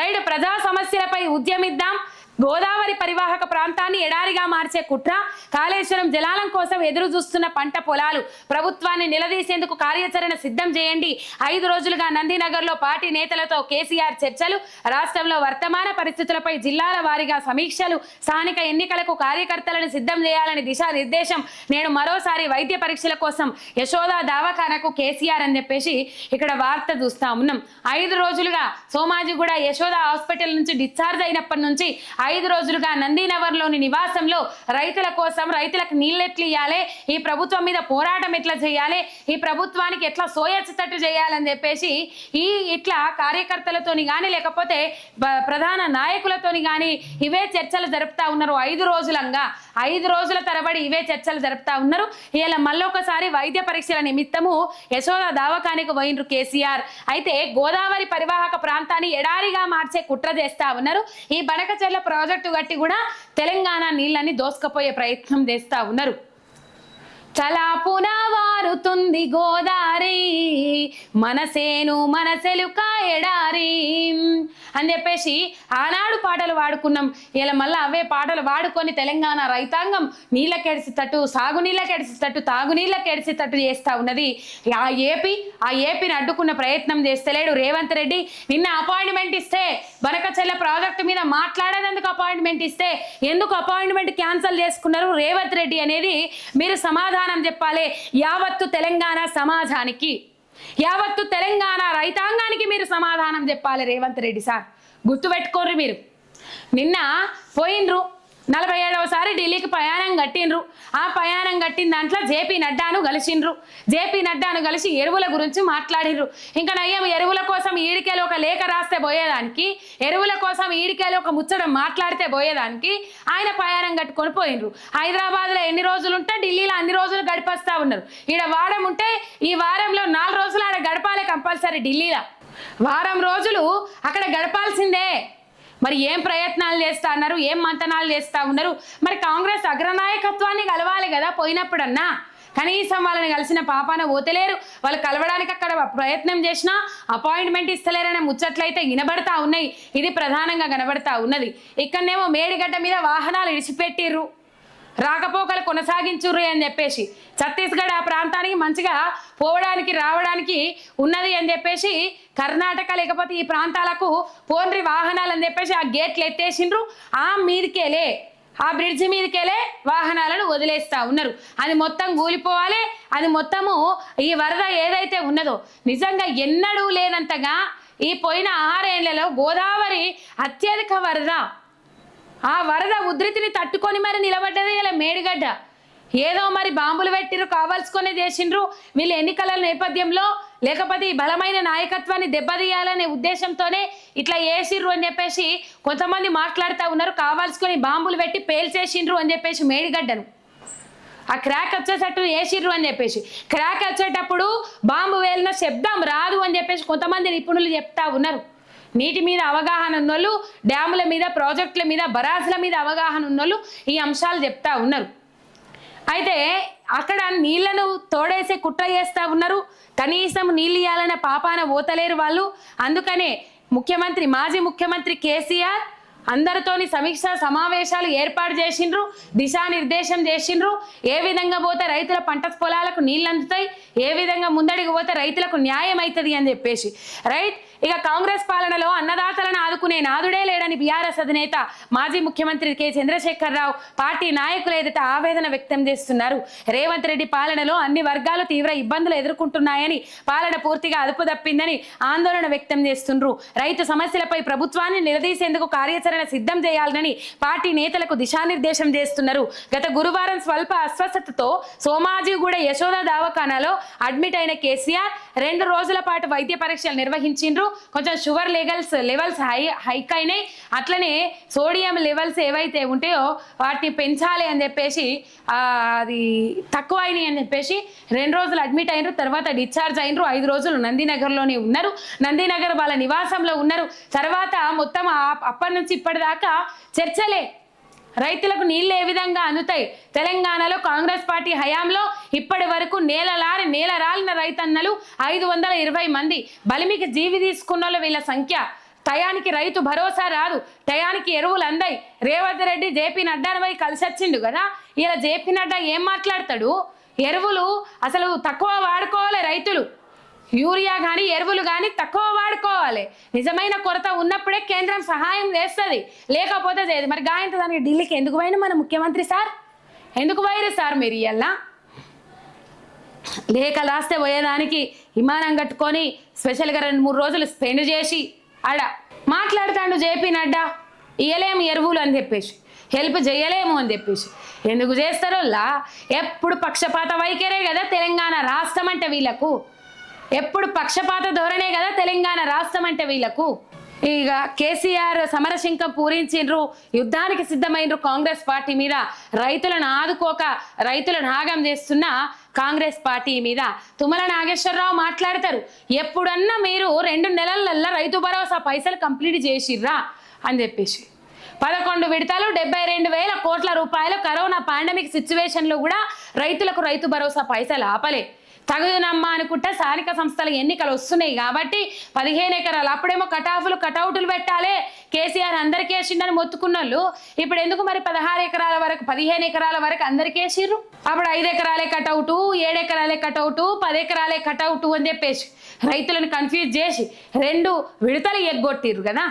Right ప్రజా సమస్యలపై ఉద్యమిద్దాం. గోదావరి పరివాహక ప్రాంతాన్ని ఎడారిగా మార్చే కుట్ర కాళేశ్వరం జలాలం కోసం ఎదురు చూస్తున్న పంట పొలాలు ప్రభుత్వాన్ని నిలదీసేందుకు కార్యాచరణ సిద్ధం చేయండి. ఐదు రోజులుగా నందినగర్లో పార్టీ నేతలతో కేసీఆర్ చర్చలు రాష్ట్రంలో వర్తమాన పరిస్థితులపై జిల్లాల వారీగా సమీక్షలు స్థానిక ఎన్నికలకు కార్యకర్తలను సిద్ధం చేయాలని దిశానిర్దేశం నేను మరోసారి వైద్య పరీక్షల కోసం యశోద దావాఖానకు కేసీఆర్ అని చెప్పేసి ఇక్కడ వార్త చూస్తా ఉన్నాం. ఐదు రోజులుగా సోమాజిగూడ యశోద హాస్పిటల్ నుంచి డిశ్చార్జ్ అయినప్పటి నుంచి ఐదు రోజులుగా నందీనగర్లోని నివాసంలో రైతుల కోసం రైతులకు నీళ్ళెట్లు ఇవ్వాలి ఈ ప్రభుత్వం మీద పోరాటం ఎట్లా చేయాలి? ఈ ప్రభుత్వానికి ఎట్లా సోయచ్చేటట్టు చేయాలని చెప్పేసి ఈ ఇట్లా కార్యకర్తలతోని కానీ లేకపోతే ప్రధాన నాయకులతోని కానీ ఇవే చర్చలు జరుపుతా ఉన్నారు. ఐదు రోజులంగా ఐదు రోజుల తరబడి ఇవే చర్చలు జరుపుతా ఉన్నారు. ఇలా మళ్ళొకసారి వైద్య పరీక్షల నిమిత్తము యశోద దావకానికి పోయినరు కేసీఆర్. అయితే గోదావరి పరివాహక ప్రాంతాన్ని ఎడారిగా మార్చే కుట్ర చేస్తా ఉన్నారు. ఈ బనకచెర్ల ప్రాజెక్టు కట్టి కూడా తెలంగాణ నీళ్ళని దోసుకపోయే ప్రయత్నం చేస్తా ఉన్నారు. చలాపున వారుతుంది గోదారి మనసేను మనసెలుక ఎడారి. అని చెప్పేసి ఆనాడు పాటలు వాడుకున్నాం. ఇలా మళ్ళీ అవే పాటలు వాడుకొని తెలంగాణ రైతాంగం నీళ్ళకెడిసేటట్టు సాగునీళ్ళకెడిసేటట్టు తాగునీళ్ళకెడిసేటట్టు చేస్తా ఉన్నది. ఆ ఏపీ ఆ ఏపీని అడ్డుకున్న ప్రయత్నం చేస్తలేడు రేవంత్ రెడ్డి. నిన్న అపాయింట్మెంట్ ఇస్తే బనకచెల్ల ప్రాజెక్టు మీద మాట్లాడేందుకు అపాయింట్మెంట్ ఇస్తే ఎందుకు అపాయింట్మెంట్ క్యాన్సిల్ చేసుకున్నారు రేవంత్ రెడ్డి అనేది మీరు సమాధానం చెప్పాలి. యావత్తు తెలంగాణ సమాజానికి. యావత్తు తెలంగాణ రైతాంగానికి మీరు సమాధానం చెప్పాలి రేవంత్ రెడ్డి సార్. గుర్తుపెట్టుకోర్రి మీరు. నిన్న పోయినరు నలభై ఏడవసారి ఢిల్లీకి ప్రయాణం కట్టిండ్రు. ఆ ప్రయాణం కట్టిన దాంట్లో జేపీ నడ్డాను కలిసిండ్రు. జేపీ నడ్డాను కలిసి ఎరువుల గురించి మాట్లాడిండ్రు ఇంకా నయ్యం ఎరువుల కోసం ఈడికేలో ఒక లేఖ రాస్తే పోయేదానికి ఎరువుల కోసం ఈడికేలో ఒక ముచ్చట మాట్లాడితే పోయేదానికి ఆయన ప్రయాణం కట్టుకొని పోయినరు హైదరాబాద్లో ఎన్ని రోజులు ఉంటే ఢిల్లీలో అన్ని రోజులు గడిపేస్తా ఉన్నారు. ఈడ వారం ఉంటే ఈ వారంలో నాలుగు రోజులు ఆడ గడపాలి కంపల్సరీ ఢిల్లీలో. వారం రోజులు అక్కడ గడపాల్సిందే. మరి ఏం ప్రయత్నాలు చేస్తా అన్నారు? ఏం మంతనాలు చేస్తా ఉన్నారు? మరి కాంగ్రెస్ అగ్రనాయకత్వాన్ని కలవాలి కదా పోయినప్పుడన్నా? కనీసం వాళ్ళని కలిసిన పాపాన ఓతలేరు వాళ్ళు కలవడానికి అక్కడ ప్రయత్నం చేసినా అపాయింట్మెంట్ ఇస్తలేరనే ముచ్చట్లయితే వినబడతా ఉన్నాయి. ఇది ప్రధానంగా కనబడతా ఉన్నది. ఇక్కడనేమో మేడిగడ్డ మీద వాహనాలు ఇడిచిపెట్టిర్రు. రాకపోకలు కొనసాగించుర్రి అని చెప్పేసి. ఛత్తీస్గఢ్ ఆ ప్రాంతానికి మంచిగా పోవడానికి రావడానికి ఉన్నది అని చెప్పేసి కర్ణాటక లేకపోతే ఈ ప్రాంతాలకు పోన్రి వాహనాలు అని చెప్పేసి ఆ గేట్లు ఎత్తేసిండ్రు. ఆ మీదికెళ్ళే ఆ బ్రిడ్జి మీదకెళ్ళే వాహనాలను వదిలేస్తా ఉన్నారు. అది మొత్తం కూలిపోవాలి. అది మొత్తము ఈ వరద ఏదైతే ఉన్నదో నిజంగా ఎన్నడూ లేనంతగా ఈ పోయిన ఆరేళ్ళలో గోదావరి అత్యధిక వరద ఆ వరద ఉధృతిని తట్టుకొని మరి నిలబడ్డది ఇలా మేడిగడ్డ. ఏదో మరి బాంబులు పెట్టిరు కావాల్సుకొని చేసిండ్రు. వీళ్ళు ఎన్నికల నేపథ్యంలో లేకపోతే ఈ బలమైన నాయకత్వాన్ని దెబ్బతీయాలనే ఉద్దేశంతోనే ఇట్లా వేసిర్రు అని చెప్పేసి కొంతమంది మాట్లాడుతూ ఉన్నారు. కావాల్సుకొని బాంబులు పెట్టి పేల్చేసిండ్రు అని చెప్పేసి మేడిగడ్డను. ఆ క్రాక్ వచ్చేటట్టు వేసిర్రు అని చెప్పేసి. క్రాక్ వచ్చేటప్పుడు బాంబు వేలిన శబ్దం రాదు అని చెప్పేసి కొంతమంది నిపుణులు చెప్తా ఉన్నారు. నీటి మీద అవగాహన ఉన్నోళ్ళు డ్యాముల మీద ప్రాజెక్టుల మీద బరాజుల మీద అవగాహన ఉన్నోళ్ళు ఈ అంశాలు చెప్తా ఉన్నారు. అయితే అక్కడ నీళ్ళను తోడేసే కుట్ర చేస్తూ ఉన్నారు. కనీసం నీళ్ళు ఇవ్వాలనే పాపాన పోతలేరు వాళ్ళు. అందుకనే ముఖ్యమంత్రి మాజీ ముఖ్యమంత్రి కేసీఆర్ అందరితోని సమీక్ష సమావేశాలు ఏర్పాటు చేసిండ్రు దిశానిర్దేశం చేసిండ్రు. ఏ విధంగా పోతే రైతుల పంట పొలాలకు నీళ్ళు అందుతాయి ఏ విధంగా ముందడికి పోతే రైతులకు న్యాయం అవుతుంది అని చెప్పేసి. రైట్? ఇక కాంగ్రెస్ పాలనలో అన్నదాతలను ఆదుకునే నాదుడే లేడని బీఆర్ఎస్ అధినేత మాజీ ముఖ్యమంత్రి కె. చంద్రశేఖరరావు పార్టీ నాయకులు ఎదుట ఆవేదన వ్యక్తం చేస్తున్నారు రేవంత్ రెడ్డి పాలనలో అన్ని వర్గాలు తీవ్ర ఇబ్బందులు ఎదుర్కొంటున్నాయని పాలన పూర్తిగా అదుపు తప్పిందని ఆందోళన వ్యక్తం చేస్తుండ్రు. రైతు సమస్యలపై ప్రభుత్వాన్ని నిలదీసేందుకు కార్యాచరణ సిద్ధం చేయాలని పార్టీ నేతలకు దిశానిర్దేశం చేస్తున్నారు. గత గురువారం స్వల్ప అస్వస్థతతో సోమాజిగూడ యశోద దవాఖానాలో అడ్మిట్ అయిన కేసీఆర్ రెండు రోజుల పాటు వైద్య పరీక్షలు నిర్వహించిండ్రు. కొంచెం sugar levels levels high hike అయినాయి. అట్లనే సోడియం లెవెల్స్ ఏవైతే ఉంటాయో వాటిని పెంచాలి అని చెప్పేసి అది తక్కువ అయినాయి అని చెప్పేసి రెండు రోజులు అడ్మిట్ అయినరు. తర్వాత డిశ్చార్జ్ అయినరు. ఐదు రోజులు నందినగర్లోనే ఉన్నారు. నందినగర్ వాళ్ళ నివాసంలో ఉన్నారు. తర్వాత మొత్తం అప్పటి నుంచి ఇప్పటిదాకా చర్చలే. రైతులకు నీళ్ళు ఏ విధంగా అందుతాయి? తెలంగాణలో కాంగ్రెస్ పార్టీ హయాంలో ఇప్పటి వరకు నేలలారి నేల రాలిన రైతన్నలు ఐదు వందల ఇరవై మంది. బలిమికి జీవి తీసుకున్న వీళ్ళ సంఖ్య. టయానికి రైతు భరోసా రాదు. టయానికి ఎరువులు అందాయి. రేవంత్ రెడ్డి జేపీ నడ్డాను పోయి కలిసి వచ్చిండు కదా? ఇలా జేపీ నడ్డా ఏం మాట్లాడతాడు? ఎరువులు అసలు తక్కువ వాడుకోవాలి రైతులు. యూరియా కానీ ఎరువులు కానీ తక్కువ వాడుకోవాలి. నిజమైన కొరత ఉన్నప్పుడే కేంద్రం సహాయం చేస్తుంది. లేకపోతే చేయదు. మరి గాయంత దానికి ఢిల్లీకి ఎందుకు పోయిన మన ముఖ్యమంత్రి సార్? ఎందుకు పోయారు సార్ మీరు ఇవల్లా లేఖ లాస్తే పోయేదానికి విమానం కట్టుకొని స్పెషల్గా రెండు మూడు రోజులు స్పెండ్ చేసి ఆడ మాట్లాడుతాడు జేపీ నడ్డా. ఇయ్యలేము ఎరువులు అని చెప్పేసి. హెల్ప్ చేయలేము అని చెప్పేసి. ఎందుకు చేస్తారోలా ఎప్పుడు పక్షపాత వైఖరే కదా తెలంగాణ రాష్ట్రం అంటే వీళ్ళకు. ఎప్పుడు పక్షపాత ధోరణే కదా తెలంగాణ రాష్ట్రం అంటే వీళ్ళకు. ఇక కేసీఆర్ సమరశంఖం పూరించిండ్రు యుద్ధానికి సిద్ధమైనరు కాంగ్రెస్ పార్టీ మీద. రైతులను ఆదుకోక రైతులను నాగం చేస్తున్న కాంగ్రెస్ పార్టీ మీద. తుమ్మల నాగేశ్వరరావు మాట్లాడతారు ఎప్పుడన్నా మీరు రెండు నెలలల్లో రైతు భరోసా పైసలు కంప్లీట్ చేసిర్రా? అని చెప్పేసి. పదకొండు విడతలు డెబ్బై రెండు వేల కోట్ల రూపాయలు కరోనా పాండమిక్ సిచ్యువేషన్లో కూడా రైతులకు రైతు భరోసా పైసలు ఆపలే. తగుదనమ్మా అనుకుంటా స్థానిక సంస్థల ఎన్నికలు వస్తున్నాయి కాబట్టి పదిహేను ఎకరాలు. అప్పుడేమో కటాఫ్లు కటౌటులు పెట్టాలి. కేసీఆర్ అందరికీ వేసిండని మొత్తుకున్నోళ్ళు. ఇప్పుడు ఎందుకు మరి పదహారు ఎకరాల వరకు పదిహేను ఎకరాల వరకు అందరికీ వేసిర్రు? అప్పుడు ఐదు ఎకరాలే కటౌటు ఏడు ఎకరాలే కటౌటు పది ఎకరాలే కటౌటు అని చెప్పేసి రైతులను కన్ఫ్యూజ్ చేసి రెండు విడతలు ఎగ్గొట్టిర్రు కదా.